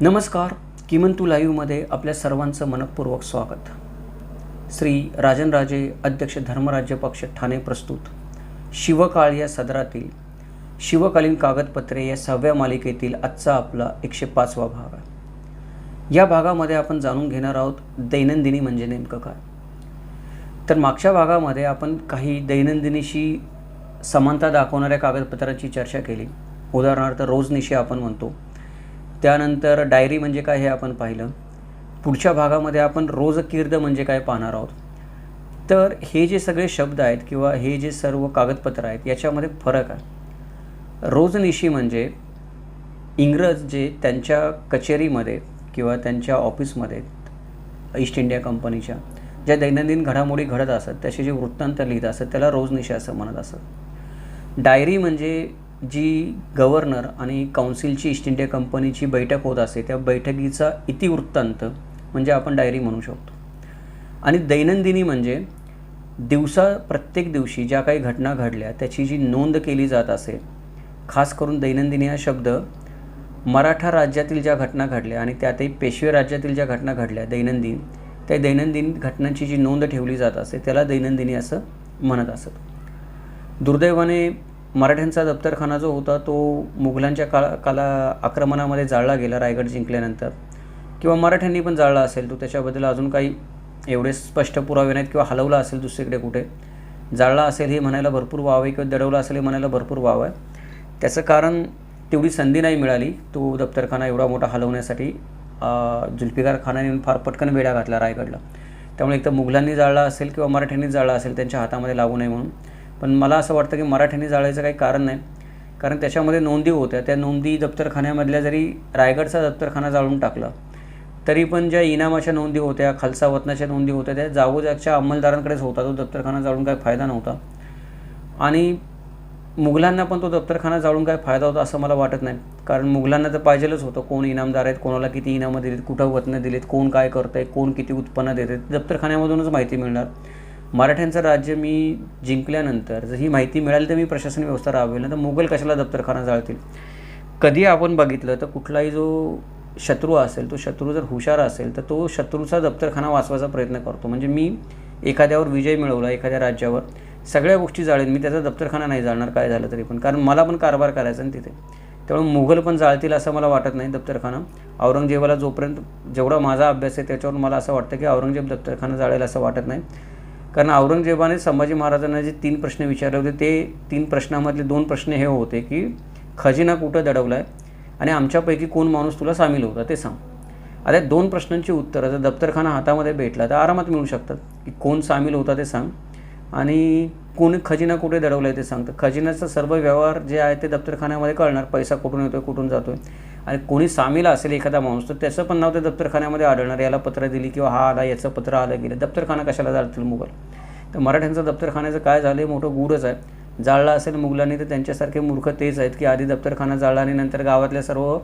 नमस्कार किमंतू लाईव्हमध्ये आपल्या सर्वांचं मनपूर्वक स्वागत. श्री राजनराजे अध्यक्ष धर्मराज्य पक्ष ठाणे प्रस्तुत. शिवकाळ या सदरातील शिवकालीन कागदपत्रे या सहाव्या मालिकेतील आजचा आपला एकशे पाचवा भाग आहे. या भागामध्ये आपण जाणून घेणार आहोत दैनंदिनी म्हणजे नेमकं काय. तर मागच्या भागामध्ये आपण काही दैनंदिनीशी समानता दाखवणाऱ्या कागदपत्रांची चर्चा केली. उदाहरणार्थ रोजनिशी आपण म्हणतो त्यानंतर डायरी म्हणजे काय हे आपण पाहिलं. पुढच्या भागामध्ये आपण रोजकीर्द म्हणजे काय पाहणार आहोत. तर हे जे सगळे शब्द आहेत किंवा हे जे सर्व कागदपत्र आहेत याच्यामध्ये फरक आहे. रोजनिशी म्हणजे इंग्रज जे त्यांच्या कचेरीमध्ये किंवा त्यांच्या ऑफिसमध्ये ईस्ट इंडिया कंपनीच्या ज्या दैनंदिन घडामोडी घडत असत त्याचे जे वृत्तांत लिहित असत त्याला रोजनिशी असं म्हणत असत. डायरी म्हणजे जी गव्हर्नर आणि काउन्सिलची ईस्ट इंडिया कंपनीची बैठक होत असते त्या बैठकीचा इतिवृत्तांत म्हणजे आपण डायरी म्हणू शकतो. आणि दैनंदिनी म्हणजे दिवसा प्रत्येक दिवशी ज्या काही घटना घडल्या त्याची जी नोंद केली जात असे खास करून दैनंदिनी हा शब्द मराठा राज्यातील ज्या घटना घडल्या आणि त्यातही पेशवे राज्यातील ज्या घटना घडल्या दैनंदिन त्या दैनंदिन घटनांची जी नोंद ठेवली जात असे त्याला दैनंदिनी असं म्हणत असत. दुर्दैवाने मराठ्यांचा दप्तरखाना जो होता तो मुघलांच्या काळा काला आक्रमणामध्ये जाळला गेला रायगड जिंकल्यानंतर. किंवा मराठ्यांनी पण जाळला असेल तो त्याच्याबद्दल अजून काही एवढे स्पष्ट पुरावे नाहीत किंवा हलवला असेल दुसरीकडे कुठे. जाळला असेल हे म्हणायला भरपूर वाव आहे किंवा दडवला असेल हे म्हणायला भरपूर वाव आहे. त्याचं कारण तेवढी संधी नाही मिळाली तो दप्तरखाना एवढा मोठा हलवण्यासाठी. जुल्फिकार खानाने फार पटकन वेढा घातला रायगडला. त्यामुळे एकतर मुघलांनी जाळला असेल किंवा मराठ्यांनी जाळला असेल त्यांच्या हातामध्ये लागू नये म्हणून. पण मला असं वाटतं की मराठ्यांनी जाळायचं काही कारण नाही. कारण त्याच्यामध्ये नोंदी होत्या त्या नोंदी दप्तरखान्यामधल्या जरी रायगडचा दप्तरखाना जाळून टाकला तरी पण ज्या इनामाच्या नोंदी होत्या खालसा वतनाच्या नोंदी होत्या त्या जागोजागच्या अंमलदारांकडेच होता. तो दप्तरखाना जाळून काही फायदा नव्हता. आणि मुघलांना पण तो दप्तरखाना जाळून काय फायदा होता असं मला वाटत नाही. कारण मुघलांना तर पाहिजेलच होतं कोण इनामदार आहेत कोणाला किती इनामं दिलीत कुठं वतनं दिलीत कोण काय करतं आहे कोण किती उत्पन्न देत आहेत दप्तरखान्यामधूनच माहिती मिळणार. मराठ्यांचं राज्य मी जिंकल्यानंतर जर ही माहिती मिळाली तर मी प्रशासन व्यवस्था राबवेल तर मुघल कशाला दप्तरखाना जाळतील? कधी आपण बघितलं तर कुठलाही जो शत्रू असेल तो शत्रू जर हुशार असेल तर तो शत्रूचा दप्तरखाना वाचवायचा प्रयत्न करतो. म्हणजे मी एखाद्यावर विजय मिळवला एखाद्या राज्यावर सगळ्या गोष्टी जाळेन मी त्याचा दप्तरखाना नाही जाळणार काय झालं तरी पण. कारण मला पण कारभार करायचा ना तिथे. त्यामुळे मुघल पण जाळतील असं मला वाटत नाही दप्तरखाना. औरंगजेबाला जोपर्यंत जेवढा माझा अभ्यास आहे त्याच्यावर मला असं वाटतं की औरंगजेब दप्तरखाना जाळेल असं वाटत नाही. कारण औरंगजेबाने संभाजी महाराजांना जे तीन प्रश्न विचारले होते ते तीन प्रश्नामधले दोन प्रश्न हे होते की खजिना कुठं दडवला आहे आणि आमच्यापैकी कोण माणूस तुला सामील होता ते सांग. आता दोन प्रश्नांची उत्तरं जर दप्तरखाना हातामध्ये भेटला तर आरामात मिळू शकतात की कोण सामील होता ते सांग आणि कोणी खजिना कुठे दडवला आहे ते सांगतं खजिन्याचा सर्व व्यवहार जे आहे ते दप्तरखान्यामध्ये कळणार पैसा कुठून येतो आहे कुठून जातो आहे आणि कोणी सामील असेल एखादा माणूस तर त्याचं पण नाव त्या दप्तरखान्यामध्ये आढळणार याला पत्र दिली किंवा हा आला याचं पत्र आलं गेलं. दप्तरखाना कशाला जाळतील मुघल? तर मराठ्यांचं दप्तरखान्याचं काय झालं? आहे मोठं गूढच आहे. जाळला असेल मुघलांनी तर त्यांच्यासारखे मूर्ख तेच आहेत की आधी दप्तरखाना जाळला आणि नंतर गावातल्या सर्व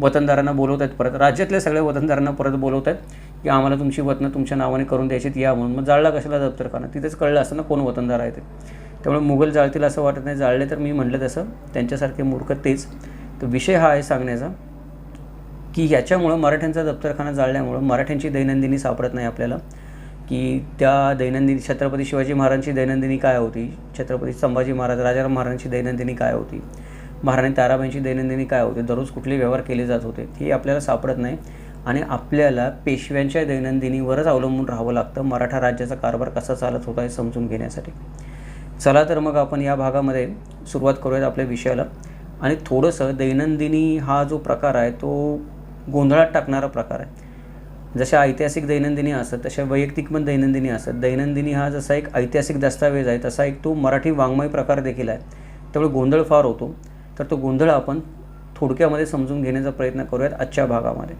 वतनदारांना बोलवत आहेत परत. राज्यातल्या सगळ्या वतनदारांना परत बोलवत आहेत की आम्हाला तुमची वतनं तुमच्या नावाने करून द्यायची या म्हणून. मग जाळला कशाला दप्तरखाना? तिथेच कळलं असतं ना कोण वतनदार आहे ते. त्यामुळे मुघल जाळतील असं वाटत नाही. जाळले तर मी म्हटलं तसं. त्यांच्यासारखे मूर्ख तेच. तर विषय हा आहे सांगण्याचा की ह्याच्यामुळं मराठ्यांचा दप्तरखाना जाळल्यामुळं मराठ्यांची दैनंदिनी सापडत नाही आपल्याला की त्या दैनंदिनी छत्रपती शिवाजी महाराजांची दैनंदिनी काय होती? छत्रपती संभाजी महाराज राजाराम महाराजांची दैनंदिनी काय होती? महाराणी ताराबाईंची दैनंदिनी काय होती? दररोज कुठले व्यवहार केले जात होते? हे आपल्याला सापडत नाही आणि आपल्याला पेशव्यांच्या दैनंदिनीवरच अवलंबून राहावं लागतं मराठा राज्याचा कारभार कसा चालत होता हे समजून घेण्यासाठी. चला तर मग आपण या भागामध्ये सुरुवात करूयात आपल्या विषयाला. आणि थोडंसं दैनंदिनी हा जो प्रकार आहे तो गोंधळात टाकणारा प्रकार आहे. जशा ऐतिहासिक दैनंदिनी असत तशा वैयक्तिक पण दैनंदिनी असत. दैनंदिनी हा जसा एक ऐतिहासिक दस्तावेज आहे तसा एक तो मराठी वाङ्मय प्रकार देखील आहे. त्यामुळे गोंधळ फार होतो. तर तो गोंधळ आपण थोडक्यामध्ये समजून घेण्याचा प्रयत्न करूयात आजच्या भागामध्ये.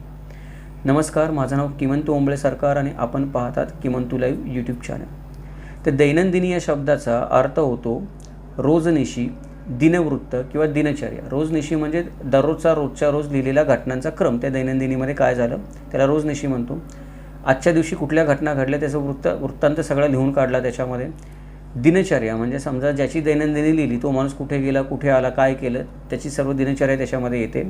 नमस्कार माझं नाव किमंतू ओंबळे सरकार आणि आपण पाहतात किमंतू लाईव्ह यूट्यूब चॅनल तर दैनंदिनी या शब्दाचा अर्थ होतो रोजनिशी दिनवृत्त किंवा दिनचर्या. रोजनिशी म्हणजे दररोजचा रोजच्या रोज लिहिलेल्या घटनांचा क्रम. त्या दैनंदिनीमध्ये काय झालं? त्याला रोजनिशी म्हणतो. आजच्या दिवशी कुठल्या घटना घडल्या त्याचं वृत्त वृत्तांत सगळं लिहून काढला त्याच्यामध्ये. दिनचर्या म्हणजे समजा ज्याची दैनंदिनी लिहिली तो माणूस कुठे गेला कुठे आला काय केलं त्याची सर्व दिनचर्या त्याच्यामध्ये येते.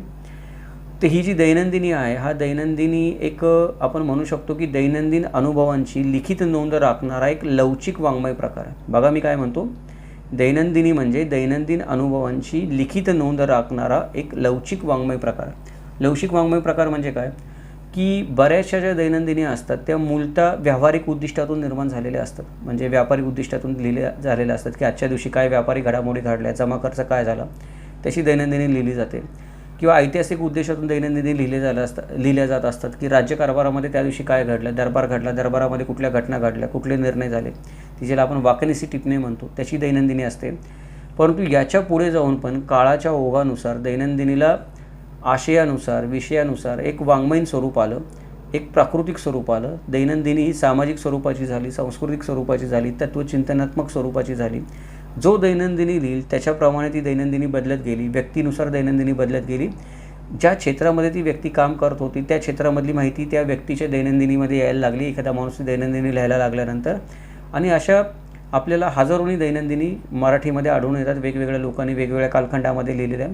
तर ही जी दैनंदिनी आहे हा दैनंदिनी एक आपण म्हणू शकतो की दैनंदिन अनुभवांची लिखित नोंद राखणारा एक लवचिक वाङ्मय प्रकार आहे. बघा मी काय म्हणतो. दैनंदिनी म्हणजे दैनंदिन अनुभवांची लिखित नोंद राखणारा एक लवचिक वाङ्मय प्रकार. लवचिक वाङ्मय प्रकार म्हणजे काय? की बऱ्याचशा ज्या दैनंदिनी असतात त्या मूलतः व्यावहारिक उद्दिष्टातून निर्माण झालेल्या असतात. म्हणजे व्यापारिक उद्दिष्टातून लिहिल्या झालेल्या असतात की आजच्या दिवशी काय व्यापारी घडामोडी घडल्या जमा खर्च काय झाला त्याची दैनंदिनी लिहिली जाते. किंवा ऐतिहासिक उद्देशातून दैनंदिनी लिहिले झालं असतात लिहिल्या जात असतात की राज्यकारभारामध्ये त्या दिवशी काय घडलं दरबार घडला दरबारामध्ये कुठल्या घटना घडल्या कुठले निर्णय झाले. ती ज्याला आपण वाकनिसी टिपणे म्हणतो त्याची दैनंदिनी असते. परंतु याच्यापुढे जाऊन पण काळाच्या ओघानुसार दैनंदिनीला आशयानुसार विषयानुसार एक वाङ्मयीन स्वरूप आलं एक प्राकृतिक स्वरूप आलं. दैनंदिनी ही सामाजिक स्वरूपाची झाली सांस्कृतिक स्वरूपाची झाली तत्वचिंतनात्मक स्वरूपाची झाली. जो दैनंदिनी लिहिल त्याच्याप्रमाणे ती दैनंदिनी बदलत गेली व्यक्तीनुसार दैनंदिनी बदलत गेली. ज्या क्षेत्रामध्ये ती व्यक्ती काम करत होती त्या क्षेत्रामधली माहिती त्या व्यक्तीच्या दैनंदिनीमध्ये यायला लागली. एखादा माणूस दैनंदिनी लिहायला लागल्यानंतर आणि अशा आपल्याला हजारोनी दैनंदिनी मराठीमध्ये आढळून येतात. वेगवेगळ्या लोकांनी वेगवेगळ्या कालखंडामध्ये लिहिलेल्या.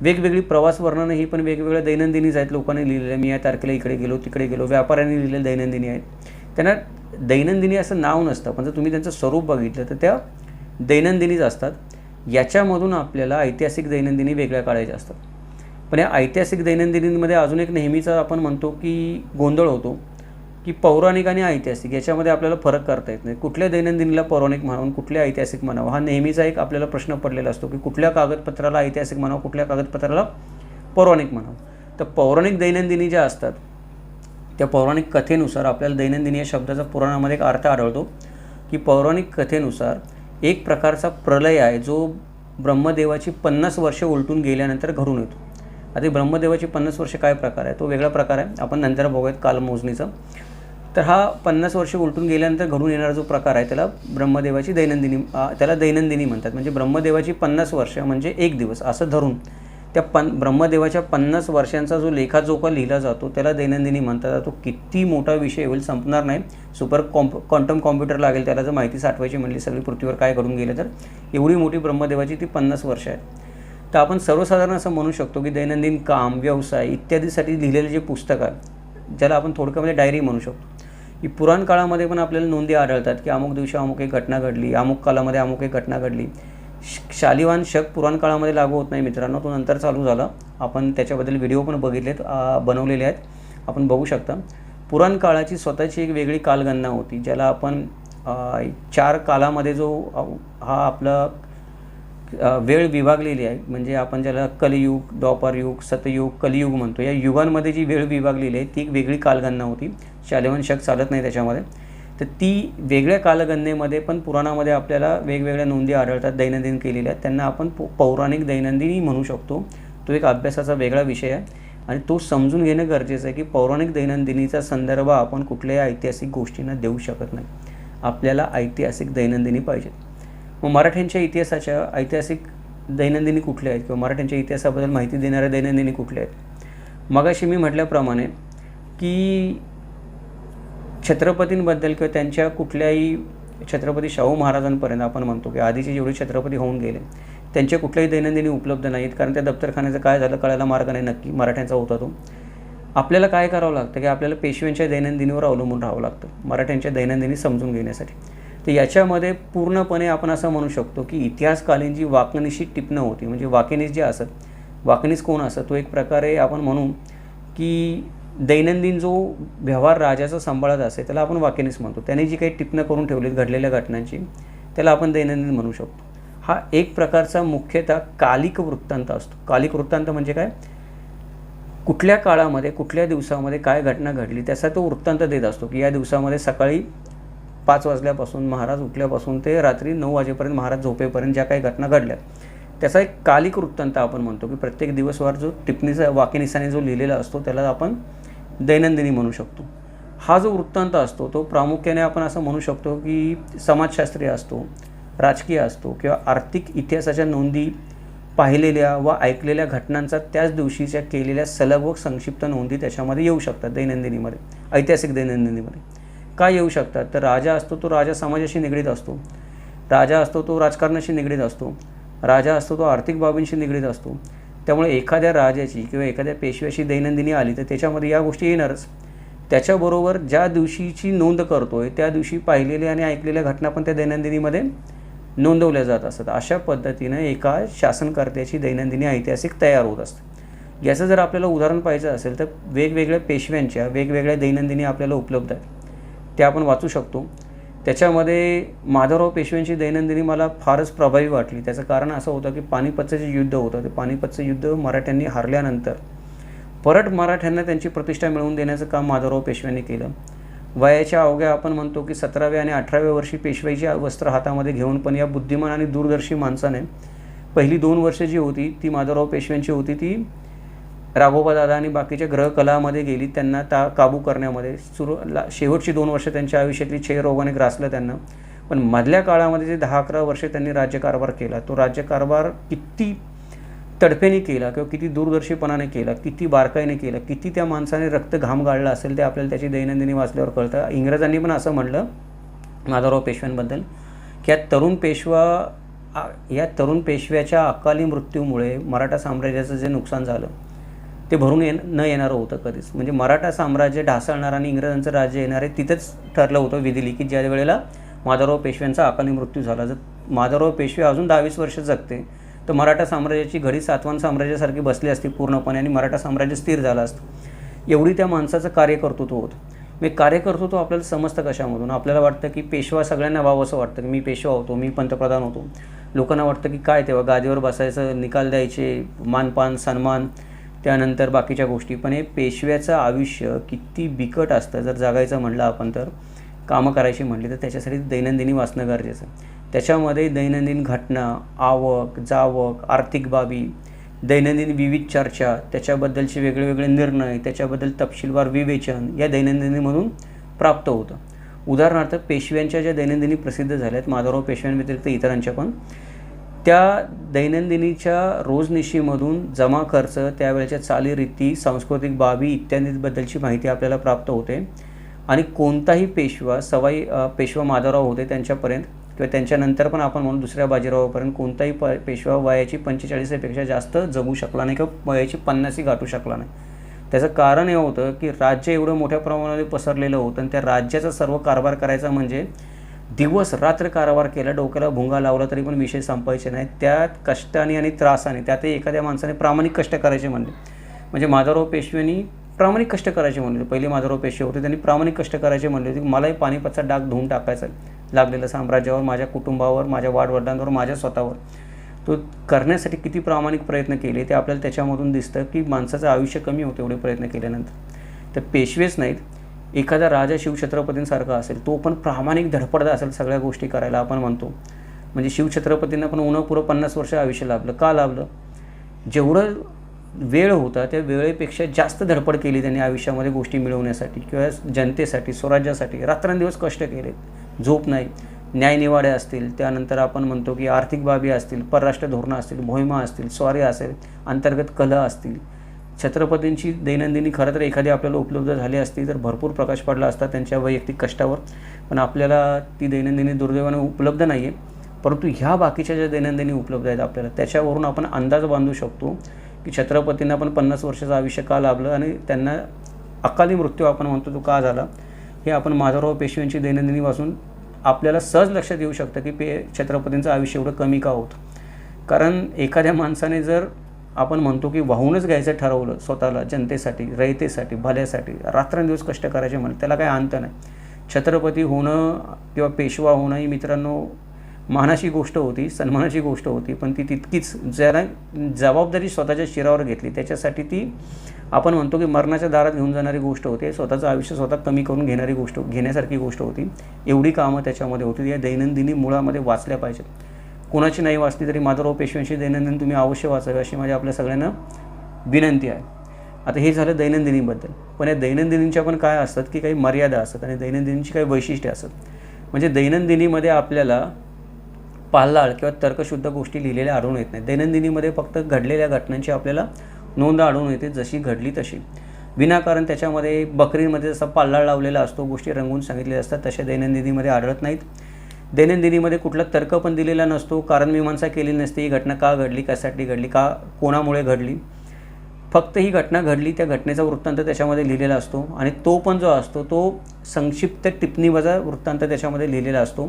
वेगवेगळी प्रवास वर्णनं ही पण वेगवेगळ्या दैनंदिनीच आहेत. लोकांनी लिहिलेल्या. मी या तारखेला इकडे गेलो तिकडे गेलो. व्यापाऱ्यांनी लिहिलेल्या दैनंदिनी आहेत. त्यांना दैनंदिनी असं नाव नसतं पण जर तुम्ही त्यांचं स्वरूप बघितलं तर त्या दैनंदिनीच असतात. याच्यामधून आपल्याला ऐतिहासिक दैनंदिनी वेगळ्या काढायच्या असतात. पण या ऐतिहासिक दैनंदिनीमध्ये अजून एक नेहमीचा आपण म्हणतो की गोंधळ होतो. की पौराणिक आणि ऐतिहासिक याच्यामध्ये आपल्याला फरक करता येत नाही. कुठल्या दैनंदिनीला पौराणिक म्हणावं कुठल्या ऐतिहासिक म्हणावं हा नेहमीचा एक आपल्याला प्रश्न पडलेला असतो की कुठल्या कागदपत्राला ऐतिहासिक म्हणावं कुठल्या कागदपत्राला पौराणिक म्हणावं. तर पौराणिक दैनंदिनी ज्या असतात त्या पौराणिक कथेनुसार आपल्याला दैनंदिनी या शब्दाचा पुराणामध्ये एक अर्थ आढळतो की पौराणिक कथेनुसार एक प्रकारचा प्रलय आहे जो ब्रह्मदेवाची पन्नास वर्षे उलटून गेल्यानंतर घडून येतो. आता ब्रह्मदेवाची पन्नास वर्ष काय प्रकार आहे? तो वेगळा प्रकार आहे. आपण नंतर बघूयात कालमोजणीचा. तर हा पन्नास वर्ष उलटून गेल्यानंतर घडून येणारा जो प्रकार आहे त्याला ब्रह्मदेवाची दैनंदिनी त्याला दैनंदिनी म्हणतात. म्हणजे ब्रह्मदेवाची पन्नास वर्ष म्हणजे एक दिवस असं धरून त्या पन ब्रह्मदेवाच्या पन्नास वर्षांचा जो लेखाजोखा लिहिला जातो त्याला दैनंदिनी म्हणतात. तो किती मोठा विषय होईल संपणार नाही. सुपर कॉम्प क्वांटम कॉम्प्युटर लागेल त्याला जर माहिती साठवायची म्हणली सगळी पृथ्वीवर काय घडून गेलं तर एवढी मोठी ब्रह्मदेवाची ती पन्नास वर्ष आहे तर आपण सर्वसाधारण असं म्हणू शकतो की दैनंदिन काम व्यवसाय इत्यादीसाठी लिहिलेले जे पुस्तक आहे ज्याला आपण थोडक्यामध्ये डायरी म्हणू शकतो. की पुराण काळामध्ये पण आपल्याला नोंदी आढळतात की अमुक दिवशी अमुक एक घटना घडली अमुक कालामध्ये अमुक एक घटना घडली. शालिवान शक पुराण काळामध्ये लागू होत नाही मित्रांनो तो नंतर चालू झाला. आपण त्याच्याबद्दल व्हिडिओ पण बघितलेत बनवलेले आहेत. आपण बघू शकता. पुराण काळाची स्वतःची एक वेगळी कालगणना होती ज्याला आपण चार कालामध्ये जो हा आपला वेळ विभागलेली आहे म्हणजे आपण ज्याला कलियुग द्वापारयुग सतयुग कलियुग म्हणतो या युगांमध्ये जी वेळ विभागलेली आहे ती एक वेगळी कालगणना होती. शालेवन शक चालत नाही त्याच्यामध्ये. तर ती वेगळ्या कालगणनेमध्ये पण पुराणामध्ये आपल्याला वेगवेगळ्या नोंदी आढळतात दैनंदिन केलेल्या. आहेत त्यांना आपण पौराणिक दैनंदिनी म्हणू शकतो. तो एक अभ्यासाचा वेगळा विषय आहे. आणि तो समजून घेणं गरजेचं आहे की पौराणिक दैनंदिनीचा संदर्भ आपण कुठल्याही ऐतिहासिक गोष्टींना देऊ शकत नाही. आपल्याला ऐतिहासिक दैनंदिनी पाहिजेत. मग मराठ्यांच्या इतिहासाच्या ऐतिहासिक दैनंदिनी कुठल्या आहेत? किंवा मराठ्यांच्या इतिहासाबद्दल माहिती देणाऱ्या दैनंदिनी कुठल्या आहेत? मगाशी मी म्हटल्याप्रमाणे की छत्रपतींबद्दल किंवा त्यांच्या कुठल्याही छत्रपती शाहू महाराजांपर्यंत आपण म्हणतो की आधीचे जेवढे छत्रपती होऊन गेले त्यांचे कुठल्याही दैनंदिनी उपलब्ध नाहीत. कारण त्या दप्तरखान्याचं काय झालं कळायला मार्ग नाही नक्की. मराठ्यांचा होता तो. आपल्याला काय करावं लागतं? की आपल्याला पेशव्यांच्या दैनंदिनीवर अवलंबून राहावं लागतं. मराठ्यांच्या दैनंदिनी समजून घेण्यासाठी. तर याच्यामध्ये पूर्णपणे आपण असं म्हणू शकतो की इतिहासकालीन जी वाकनिशी टिपणं होती म्हणजे वाकेनीस जे असत वाकनीस कोण असत तो एक प्रकारे आपण म्हणू की दैनंदिन जो व्यवहार राजाचा सांभाळत असे त्याला आपण वाकेनीस म्हणतो. त्याने जी काही टिपणं करून ठेवलीत घडलेल्या घटनांची त्याला आपण दैनंदिन म्हणू शकतो. हा एक प्रकारचा मुख्यतः कालिक वृत्तांत असतो. कालिक वृत्तांत म्हणजे काय? कुठल्या काळामध्ये कुठल्या दिवसामध्ये काय घटना घडली त्याचा तो वृत्तांत देत असतो. की या दिवसामध्ये सकाळी पाच वाजल्यापासून महाराज उठल्यापासून ते रात्री नऊ वाजेपर्यंत महाराज झोपेपर्यंत ज्या काही घटना घडल्या त्याचा एक कालिक वृत्तांत आपण म्हणतो. की प्रत्येक दिवसवार जो टिपणीचा वाक्यनिसाने जो लिहिलेला असतो त्याला आपण दैनंदिनी म्हणू शकतो. हा जो वृत्तांत असतो तो प्रामुख्याने आपण असं म्हणू शकतो की समाजशास्त्रीय असतो राजकीय असतो किंवा आर्थिक इतिहासाच्या नोंदी पाहिलेल्या व ऐकलेल्या घटनांचा त्याच दिवशीच्या केलेल्या सलग व संक्षिप्त नोंदी त्याच्यामध्ये येऊ शकतात दैनंदिनीमध्ये ऐतिहासिक दैनंदिनीमध्ये. काय येऊ शकतात? तर राजा असतो तो राजा समाजाशी निगडीत असतो. राजा असतो तो राजकारणाशी निगडीत असतो. राजा असतो तो आर्थिक बाबींशी निगडीत असतो. त्यामुळे एखाद्या राजाची किंवा एखाद्या पेशव्याची दैनंदिनी आली तर त्याच्यामध्ये या गोष्टी येणारच. त्याच्याबरोबर ज्या दिवशीची नोंद करतो आहे त्या दिवशी पाहिलेल्या आणि ऐकलेल्या घटना पण त्या दैनंदिनीमध्ये नोंदवल्या जात असतात. अशा पद्धतीनं एका शासनकर्त्याची दैनंदिनी ऐतिहासिक तयार होत असते. याचं जर आपल्याला उदाहरण पाहिजे असेल तर वेगवेगळ्या पेशव्यांच्या वेगवेगळ्या दैनंदिनी आपल्याला उपलब्ध आहेत. त्या आपण वाचू शकतो. त्याच्यामध्ये माधवराव पेशव्यांची दैनंदिनी मला फारच प्रभावी वाटली. त्याचं कारण असं होतं की पानिपतचं जे युद्ध होतं ते पानिपतचं युद्ध मराठ्यांनी हारल्यानंतर परत मराठ्यांना त्यांची प्रतिष्ठा मिळवून देण्याचं काम माधवराव पेशव्यांनी केलं. वयाच्या अवघ्या आपण म्हणतो की सतराव्या आणि अठराव्या वर्षी पेशवाईची वस्त्र हातामध्ये घेऊन पण या बुद्धिमान आणि दूरदर्शी माणसाने पहिली दोन वर्षे जी होती ती माधवराव पेशव्यांची होती ती दादा आणि बाकीच्या ग्रहकलामध्ये गेली त्यांना ता काबू करण्यामध्ये सुरू ला शेवटची दोन वर्ष त्यांच्या आयुष्यातली क्षयरोगाने ग्रासलं त्यांना. पण मधल्या काळामध्ये जे दहा अकरा वर्ष त्यांनी राज्यकारभार केला तो राज्यकारभार किती तडफेने केला किंवा किती दूरदर्शीपणाने केला किती बारकाईने केला किती त्या माणसाने रक्त घाम गाळला असेल ते आपल्याला त्याची दैनंदिनी वाचल्यावर कळतं. इंग्रजांनी पण असं म्हणलं माधवराव पेशव्यांबद्दल की या तरुण पेशवा या तरुण पेशव्याच्या अकाली मृत्यूमुळे मराठा साम्राज्याचं जे नुकसान झालं ते भरून ये न येणारं होतं कधीच. म्हणजे मराठा साम्राज्य ढासळणार आणि इंग्रजांचं राज्य येणार आहे तिथंच ठरलं होतं विधिली की ज्या वेळेला माधवराव पेशव्यांचा अकाली मृत्यू झाला. जर माधवराव पेशवे अजून दहावीस वर्ष जगते तर मराठा साम्राज्याची घडी सातवान साम्राज्यासारखी बसली असती पूर्णपणे आणि मराठा साम्राज्य स्थिर झालं असतं. एवढी त्या माणसाचं कार्यकर्तृत्व होतं. मी कार्यकर्तृत्व आपल्याला समजतं कशामधून? आपल्याला वाटतं की पेशवा सगळ्यांना व्हावं असं वाटतं की मी पेशवा होतो मी पंतप्रधान होतो. लोकांना वाटतं की काय तेव्हा गादीवर बसायचं निकाल द्यायचे मानपान सन्मान त्यानंतर बाकीच्या गोष्टी. पण हे पेशव्याचं आयुष्य किती बिकट असतं. जर जगायचं म्हणलं आपण तर कामं करायची म्हणली तर त्याच्यासाठी दैनंदिनी वाचणं गरजेचं त्याच्यामध्ये दैनंदिन घटना आवक जावक आर्थिक बाबी दैनंदिन विविध चर्चा त्याच्याबद्दलचे वेगळे वेगळे निर्णय त्याच्याबद्दल तपशीलवार विवेचन या दैनंदिनीमधून प्राप्त होतं. उदाहरणार्थ पेशव्यांच्या ज्या दैनंदिनी प्रसिद्ध झाल्या आहेत माधवराव पेशव्यांव्यतिरिक्त इतरांच्या पण त्या दैनंदिनीच्या रोजनिशीमधून जमा खर्च त्यावेळेच्या चालीरीती सांस्कृतिक बाबी इत्यादीबद्दलची माहिती आपल्याला प्राप्त होते. आणि कोणताही पेशवा सवाई पेशवा माधवराव होते त्यांच्यापर्यंत किंवा त्यांच्यानंतर पण आपण म्हणून दुसऱ्या बाजीरावापर्यंत कोणताही प पेशवा वयाची पंचेचाळीसपेक्षा जास्त जगू शकला नाही किंवा वयाची पन्नासी गाठू शकला नाही. त्याचं कारण हे होतं की राज्य एवढं मोठ्या प्रमाणामध्ये पसरलेलं होतं आणि त्या राज्याचा सर्व कारभार करायचा म्हणजे दिवस रात्र कारभार केला डोक्याला भुंगा लावला तरी पण विषय संपायचे नाही त्यात कष्टाने आणि त्रासाने त्यातही एखाद्या माणसाने प्रामाणिक कष्ट करायचे म्हणले. म्हणजे माधवराव पेशव्यांनी प्रामाणिक कष्ट करायचे म्हणले. पहिले माधवराव पेशवे होते त्यांनी प्रामाणिक कष्ट करायचे म्हणले होते. मलाही पाणीपतचा डाग धुवून टाकायचा लागलेलं साम्राज्यावर माझ्या कुटुंबावर माझ्या वाडवडिलांवर माझ्या स्वतःवर. तो करण्यासाठी किती प्रामाणिक प्रयत्न केले ते आपल्याला त्याच्यामधून दिसतं की माणसाचं आयुष्य कमी होतं एवढे प्रयत्न केल्यानंतर. तर पेशवेच नाहीत एखादा राजा शिवछत्रपतींसारखा असेल तो पण प्रामाणिक धडपडदा असेल सगळ्या गोष्टी करायला आपण म्हणतो. म्हणजे शिवछत्रपतींना पण उन्हा पुरं पन्नास वर्ष आयुष्य लाभलं. का लाभलं? जेवढं वेळ होता त्या वेळेपेक्षा जास्त धडपड केली त्यांनी आयुष्यामध्ये गोष्टी मिळवण्यासाठी किंवा जनतेसाठी स्वराज्यासाठी. रात्रंदिवस कष्ट केले. झोप नाही. न्यायनिवाडे असतील. त्यानंतर आपण म्हणतो की आर्थिक बाबी असतील परराष्ट्र धोरणं असतील मोहिमा असतील स्वारी असेल अंतर्गत कला असतील. छत्रपतींची दैनंदिनी खरं तर एखादी आपल्याला उपलब्ध झाली असती तर भरपूर प्रकाश पडला असता त्यांच्या वैयक्तिक कष्टावर. पण आपल्याला ती दैनंदिनी दुर्दैवाने उपलब्ध नाही आहे परंतु ह्या बाकीच्या ज्या दैनंदिनी उपलब्ध आहेत आपल्याला त्याच्यावरून आपण अंदाज बांधू शकतो की छत्रपतींना पण पन्नास वर्षाचं आयुष्य का लाभलं आणि त्यांना अकाली मृत्यू आपण म्हणतो तो का झाला? हे आपण माधवराव पेशव्यांची दैनंदिनी वाचून आपल्याला सहज लक्षात येऊ शकतं की पे छत्रपतींचं आयुष्य एवढं कमी का होतं? कारण एखाद्या माणसाने जर आपण म्हणतो की वाहूनच घ्यायचं ठरवलं स्वतःला जनतेसाठी रयतेसाठी भल्यासाठी. रात्रंदिवस कष्ट करायचे म्हणलं त्याला काही अंत नाही. छत्रपती होणं किंवा पेशवा होणं ही मित्रांनो मानाची गोष्ट होती सन्मानाची गोष्ट होती पण ती तितकीच जरा जबाबदारी स्वतःच्या शिरावर घेतली. त्याच्यासाठी ती आपण म्हणतो की मरणाच्या दारात घेऊन जाणारी गोष्ट होती. स्वतःचं आयुष्य स्वतः कमी करून घेणारी गोष्ट घेण्यासारखी गोष्ट होती. एवढी कामं त्याच्यामध्ये होती. या दैनंदिनी मुळामध्ये वाचल्या पाहिजेत. कोणाची नाही वाचली तरी माधवराव पेशव्यांची दैनंदिन तुम्ही अवश्य वाचावी अशी माझी आपल्या सगळ्यांना विनंती आहे. आता हे झालं दैनंदिनीबद्दल. पण या दैनंदिनींच्या पण काय असतात की काही मर्यादा असतात आणि दैनंदिनीची काही वैशिष्ट्ये असतात. म्हणजे दैनंदिनीमध्ये आपल्याला पाल्लाळ किंवा तर्कशुद्ध गोष्टी लिहिलेल्या आढळून येत नाही दैनंदिनीमध्ये फक्त घडलेल्या घटनांची आपल्याला नोंद आढळून येते जशी घडली तशी. विनाकारण त्याच्यामध्ये बकरीमध्ये जसा पाल्लाळ लावलेला असतो गोष्टी रंगवून सांगितलेल्या असतात तशा दैनंदिनीमध्ये आढळत नाहीत. दैनंदिनीमध्ये कुठला तर्क पण दिलेला नसतो कारण मीमांसा केली नसते ही घटना का घडली कशासाठी घडली का कोणामुळे घडली. फक्त ही घटना घडली त्या घटनेचा वृत्तांत त्याच्यामध्ये लिहिलेला असतो आणि तो पण जो असतो तो संक्षिप्त टिप्पणीवजा वृत्तांत त्याच्यामध्ये लिहिलेला असतो.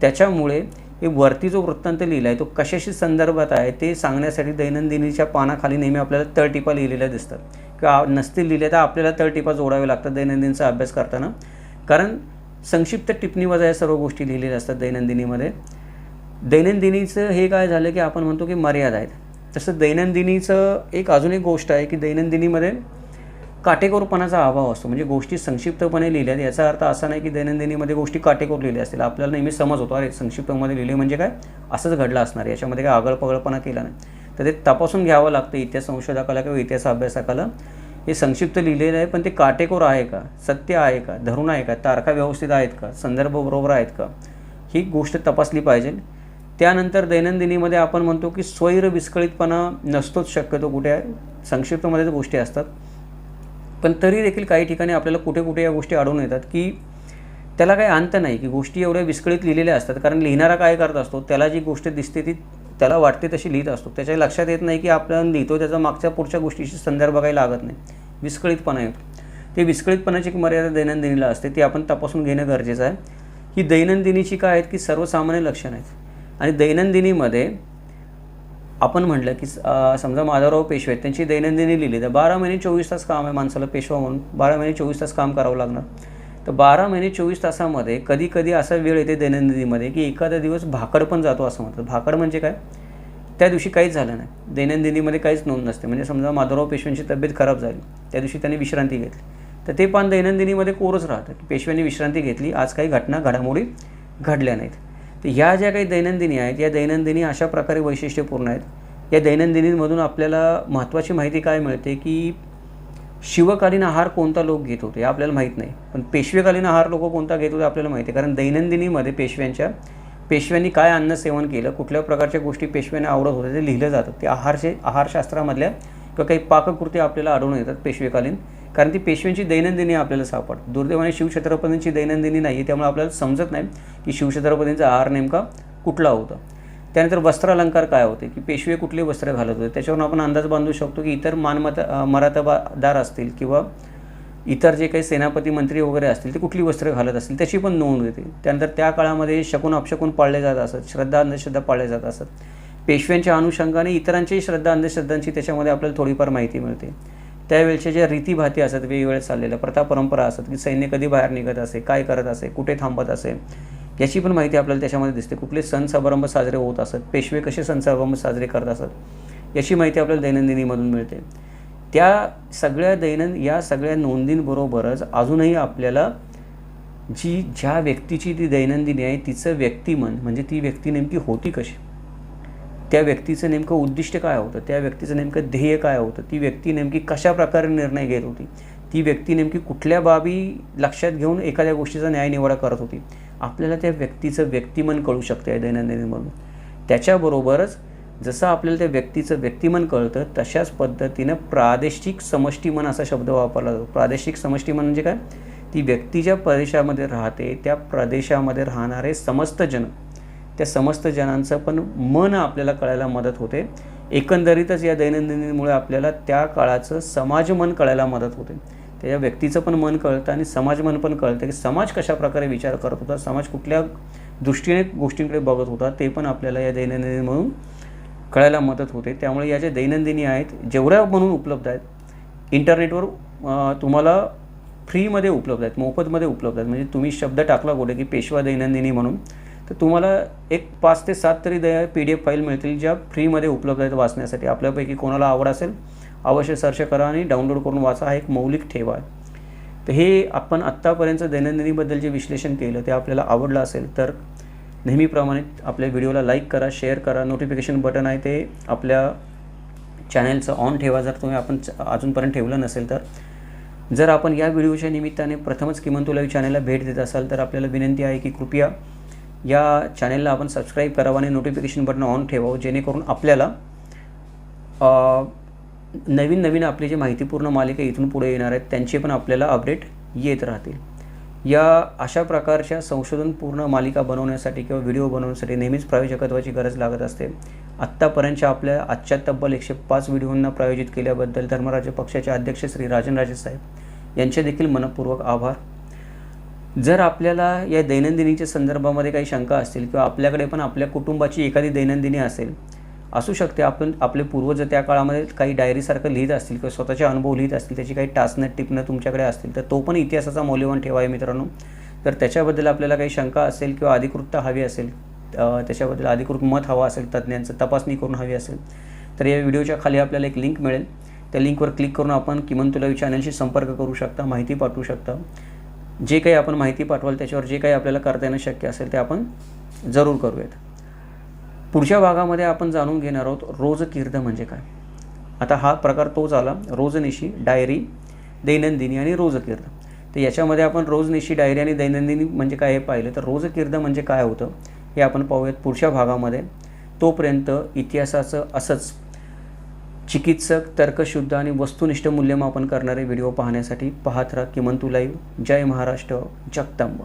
त्याच्यामुळे हे वरती जो वृत्तांत लिहिला आहे तो कशाशी संदर्भात आहे ते सांगण्यासाठी दैनंदिनीच्या पानाखाली नेहमी आपल्याला तळटिपा लिहिलेल्या दिसतात. किंवा नसतील लिहिले तर आपल्याला तळटिपा जोडावे लागतात दैनंदिनचा अभ्यास करताना. कारण संक्षिप्त टिप्पणीवजा या सर्व गोष्टी लिहिलेल्या असतात दैनंदिनीमध्ये. दैनंदिनीचं हे काय झालं की आपण म्हणतो की मर्यादा आहेत. तसं दैनंदिनीचं एक अजून एक गोष्ट आहे की दैनंदिनीमध्ये काटेकोरपणाचा अभाव असतो. म्हणजे गोष्टी संक्षिप्तपणे लिहिल्यात याचा अर्थ असा नाही की दैनंदिनीमध्ये गोष्टी काटेकोर लिहिल्या असतील. आपल्याला नेहमी समज होतो अरे संक्षिप्तमध्ये लिहिले म्हणजे काय? असंच घडलं असणार याच्यामध्ये काय आगळपगळपणा केला नाही. तर ते तपासून घ्यावं लागतं इतिहास संशोधकाला किंवा इतिहास अभ्यासकाला. हे संक्षिप्त लिहिलेलं आहे पण ते काटेकोर आहे का? सत्य आहे का? धरून आहे का? तारखा व्यवस्थित आहेत का? संदर्भ बरोबर आहेत का? ही गोष्ट तपासली पाहिजे. त्यानंतर दैनंदिनीमध्ये आपण म्हणतो की स्वैर विस्कळीतपणा नसतोच शक्यतो कुठे. आहे संक्षिप्तमध्येच गोष्टी असतात. पण तरी देखील काही ठिकाणी आपल्याला कुठे कुठे या गोष्टी आढळून येतात की त्याला काही अंत नाही की गोष्टी एवढ्या विस्कळीत लिहिलेल्या असतात. कारण लिहिणारा काय करत असतो? त्याला जी गोष्ट दिसते ती त्याला वाटते तशी लिहित असतो. त्याच्या लक्षात येत नाही की आपण लिहितो त्याचा मागच्या पुढच्या गोष्टीशी संदर्भ काही लागत नाही. विस्कळीतपणा येतो. ते विस्कळीतपणाची एक मर्यादा दैनंदिनीला असते. ती आपण तपासून घेणं गरजेचं आहे. ही दैनंदिनीची काय आहेत की सर्वसामान्य लक्षणं आहेत. आणि दैनंदिनीमध्ये आपण म्हटलं की समजा माधवराव पेशवे आहेत. त्यांची दैनंदिनी लिहिली. तर बारा महिने चोवीस तास काम आहे माणसाला पेशवा म्हणून. बारा महिने चोवीस तास काम करावं लागणार. तर बारा महिने चोवीस तासामध्ये कधी कधी असा वेळ येते दैनंदिनीमध्ये की एखादा दिवस भाकड पण जातो असं म्हणतात. भाकड म्हणजे काय? त्या दिवशी काहीच झालं नाही. दैनंदिनीमध्ये काहीच नोंद नसते. म्हणजे समजा माधवराव पेशव्यांची तब्येत खराब झाली. त्या दिवशी त्यांनी विश्रांती घेतली. तर ते पान दैनंदिनीमध्ये कोरच राहतं की पेशव्यांनी विश्रांती घेतली. आज काही घटना घडामोडी घडल्या नाहीत. तर ह्या ज्या काही दैनंदिनी आहेत या दैनंदिनी अशा प्रकारे वैशिष्ट्यपूर्ण आहेत. या दैनंदिनीमधून आपल्याला महत्त्वाची माहिती काय मिळते की शिवकालीन आहार कोणता लोक घेत होते आपल्याला माहीत नाही. पण पेशवेकालीन आहार लोक कोणता घेत होते आपल्याला माहिती आहे. कारण दैनंदिनीमध्ये पेशव्यांच्या पेशव्यांनी काय अन्न सेवन केलं कुठल्या प्रकारच्या गोष्टी पेशव्यांना आवडत होत्या ते लिहिलं जातं. ते आहारचे आहारशास्त्रामधल्या किंवा काही पाककृती आपल्याला आढळून येतात पेशवेकालीन. कारण ती पेशव्यांची दैनंदिनी आपल्याला सापडते. दुर्दैवाने शिवछत्रपतींची दैनंदिनी नाही त्यामुळे आपल्याला समजत नाही की शिवछत्रपतींचा आहार नेमका कुठला होता. त्यानंतर वस्त्रालंकार काय होते? की पेशवे कुठले वस्त्र घालत होते? त्याच्यावरून आपण अंदाज बांधू शकतो की इतर मानमत मरातबादार असतील किंवा इतर जे काही सेनापती मंत्री वगैरे असतील ते कुठली वस्त्र घालत असतील त्याची पण नोंद होते. त्यानंतर त्या काळामध्ये शकून अपशकून पाळले जात असत श्रद्धा अंधश्रद्धा पाळले जात असत. पेशव्यांच्या अनुषंगाने इतरांच्याही श्रद्धा अंधश्रद्धांची त्याच्यामध्ये आपल्याला थोडीफार माहिती मिळते. त्यावेळच्या ज्या रीतीभाती असतात वेगवेगळ्या चाललेल्या प्रथा परंपरा असतात की सैन्य कधी बाहेर निघत असे काय करत असे कुठे थांबत असे याची पण माहिती आपल्याला त्याच्यामध्ये दिसते. कुठले सण समारंभ साजरे होत असत पेशवे कसे सण समारंभ साजरे करत असत याची माहिती आपल्याला दैनंदिनीमधून मिळते. त्या सगळ्या दैनंद या सगळ्या नोंदींबरोबरच अजूनही आपल्याला जी ज्या व्यक्तीची ती दैनंदिनी आहे तिचं व्यक्तिमन म्हणजे ती व्यक्ती नेमकी होती कशी? त्या व्यक्तीचं नेमकं उद्दिष्ट काय होतं? त्या व्यक्तीचं नेमकं ध्येय काय होतं? ती व्यक्ती नेमकी कशा प्रकारे निर्णय घेत होती? ती व्यक्ती नेमकी कुठल्या बाबी लक्षात घेऊन एखाद्या गोष्टीचा न्याय निवाडा करत होती? आपल्याला त्या व्यक्तीचं व्यक्तिमन कळू शकतं आहे दैनंदिनीमधून त्याच्याबरोबरच जसं आपल्याला त्या व्यक्तीचं व्यक्तिमन कळतं तशाच पद्धतीनं प्रादेशिक समष्टीमन असा शब्द वापरला जातो. प्रादेशिक समष्टीमन म्हणजे काय? ती व्यक्ती ज्या प्रदेशामध्ये राहते त्या प्रदेशामध्ये राहणारे समस्त जन. त्या समस्त जनांचं पण मन आपल्याला कळायला मदत होते. एकंदरीतच या दैनंदिनीमुळे आपल्याला त्या काळाचं समाजमन कळायला मदत होते. त्याच्या व्यक्तीचं पण मन कळतं आणि समाज मन पण कळतं की समाज कशा प्रकारे विचार करत होता समाज कुठल्या दृष्टीने गोष्टींकडे बघत होता ते पण आपल्याला या दैनंदिनी म्हणून कळायला मदत होते. त्यामुळे या ज्या दैनंदिनी आहेत जेवढ्या म्हणून उपलब्ध आहेत इंटरनेटवर तुम्हाला फ्रीमध्ये उपलब्ध आहेत मोफतमध्ये उपलब्ध आहेत. म्हणजे तुम्ही शब्द टाकला कुठे की पेशवा दैनंदिनी म्हणून तर तुम्हाला एक पाच ते सात तरी the P D F file मिळतील ज्या फ्रीमध्ये उपलब्ध आहेत वाचण्यासाठी. आपल्यापैकी कोणाला आवड असेल अवश्य सर्च करा आणि डाउनलोड करून वाचा. हा एक मौलिक ठेवा आहे. तर हे आपण आत्तापर्यंत दैनंदिनीबद्दल जे विश्लेषण केलं ते आपल्याला आवडलं असेल तर नेहमीप्रमाणे आपल्या व्हिडिओला लाईक करा शेअर करा. नोटिफिकेशन बटन आहे ते आपल्या चॅनेलचं ऑन ठेवा. जर तुम्ही आपण अजूनपर्यंत ठेवलं नसेल तर. जर आपण या व्हिडिओच्या निमित्ताने प्रथमच किमान तुला चॅनेलला भेट देत असाल तर आपल्याला विनंती आहे की कृपया या चॅनेलला आपण सबस्क्राईब करावं आणि नोटिफिकेशन बटन ऑन ठेवावं जेणेकरून आपल्याला नवीन नवीन आपली जी माहितीपूर्ण मालिका इथून पुढे येणार आहेत त्यांचे पण आपल्याला अपडेट येत राहतील. या अशा प्रकारच्या संशोधनपूर्ण मालिका बनवण्यासाठी किंवा व्हिडिओ बनवण्यासाठी नेहमीच प्रायोजकत्वाची गरज लागत असते. आत्तापर्यंतच्या आपल्या आजच्या तब्बल एकशे पाच व्हिडिओंना प्रायोजित केल्याबद्दल धर्मराज्य पक्षाचे अध्यक्ष श्री राजनराजे साहेब यांचे देखील मनपूर्वक आभार. जर आपल्याला या दैनंदिनीच्या संदर्भामध्ये काही शंका असतील किंवा आपल्याकडे पण आपल्या कुटुंबाची एखादी दैनंदिनी असेल असू शकते. आपण आपले पूर्वज त्या काळामध्ये काही डायरीसारखं लिहित असतील किंवा स्वतःचे अनुभव लिहित असतील त्याची काही टाचणं टिपणं तुमच्याकडे असतील तर तो पण इतिहासाचा मौल्यवान ठेवा आहे मित्रांनो. तर त्याच्याबद्दल आपल्याला काही शंका असेल किंवा अधिकृतता हवी असेल त्याच्याबद्दल अधिकृत मत हवं असेल तज्ज्ञांचं तपासणी करून हवी असेल तर या व्हिडिओच्या खाली आपल्याला एक लिंक मिळेल. त्या लिंकवर क्लिक करून आपण किमान तुला चॅनलशी संपर्क करू शकता माहिती पाठवू शकता. जे काही आपण माहिती पाठवाल त्याच्यावर जे काही आपल्याला करता येणं शक्य असेल ते आपण जरूर करूयात. पुढच्या भागामध्ये आपण जाणून घेणार आहोत रोजकीर्द म्हणजे काय. आता हा प्रकार तो झाला रोजनिशी डायरी दैनंदिनी आणि रोजकीर्द तर याच्यामध्ये आपण रोजनिशी डायरी आणि दैनंदिनी म्हणजे काय हे पाहिलं तर रोजकीर्द म्हणजे काय होतं हे आपण पाहूयात पुढच्या भागामध्ये. तोपर्यंत इतिहासाचं असंच चिकित्सक तर्कशुद्ध आणि वस्तुनिष्ठ मूल्यमापन करणारे व्हिडिओ पाहण्यासाठी पाहत राहा किमंतू लाईव्ह. जय महाराष्ट्र जगदंब.